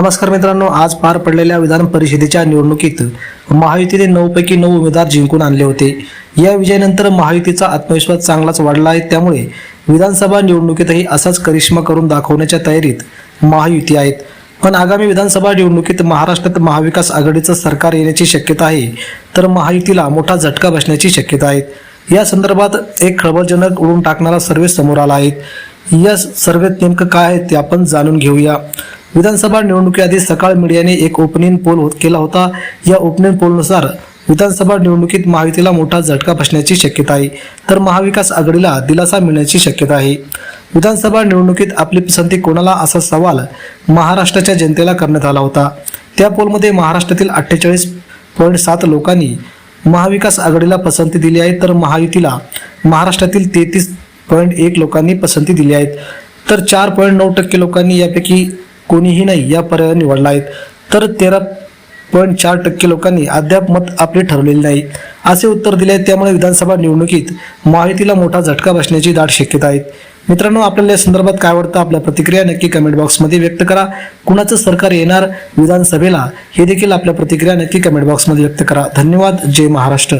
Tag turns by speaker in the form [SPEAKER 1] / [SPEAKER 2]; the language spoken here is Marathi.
[SPEAKER 1] नमस्कार मित्रांनो आज पार पडलेल्या विधान परिषदेच्या निवडणुकीत महायुतीने नऊपैकी नऊ उमेदवार जिंकून आणले होते. या विजयानंतर महायुतीचा आत्मविश्वास चांगलाच वाढला आहे. त्यामुळे विधानसभा निवडणुकीतही असाच करिश्मा करून दाखवण्याच्या तयारीत महायुती आहेत. पण आगामी विधानसभा निवडणुकीत महाराष्ट्रात महाविकास आघाडीचं सरकार येण्याची शक्यता आहे तर महायुतीला मोठा झटका बसण्याची शक्यता आहे. या संदर्भात एक खळबळजनक उडून टाकणारा सर्वे समोर आला आहे. या सर्वेत नेमकं काय आहे ते आपण जाणून घेऊया. विधानसभा निवडणुकीआधी सकाळ मीडियाने एक ओपनिंग पोल होत केला होता. या ओपनिंग पोलनुसार विधानसभा निवडणुकीत महायुतीला मोठा झटका बसण्याची शक्यता आहे. तर महाविकास आघाडीला दिलासा मिळण्याची शक्यता आहे. विधानसभा निवडणुकीत आपली पसंती कोणाला असा सवाल महाराष्ट्राच्या जनतेला करण्यात आला होता. त्या पोलमध्ये महाराष्ट्रातील अठ्ठेचाळीस पॉईंट सात लोकांनी महाविकास आघाडीला पसंती दिली आहे. तर महायुतीला महाराष्ट्रातील तेहतीस पॉईंट एक लोकांनी पसंती दिली आहेत तर चार पॉईंट नऊ टक्के लोकांनी यापैकी कोणीही नाही या पर्याय निवडला आहे. तर तेरा पॉईंट चार टक्के लोकांनी अद्याप मत आपले ठरवलेले नाही. असे उत्तर दिले त्यामुळे विधानसभा निवडणुकीत महायुतीला मोठा झटका बसण्याची दाट शक्यता आहे. मित्रांनो आपल्याला या संदर्भात काय वाटतं? आपल्या प्रतिक्रिया नक्की कमेंट बॉक्समध्ये व्यक्त करा. कुणाचं सरकार येणार विधानसभेला हे देखील आपल्या प्रतिक्रिया नक्की कमेंट बॉक्समध्ये व्यक्त करा. धन्यवाद. जय महाराष्ट्र.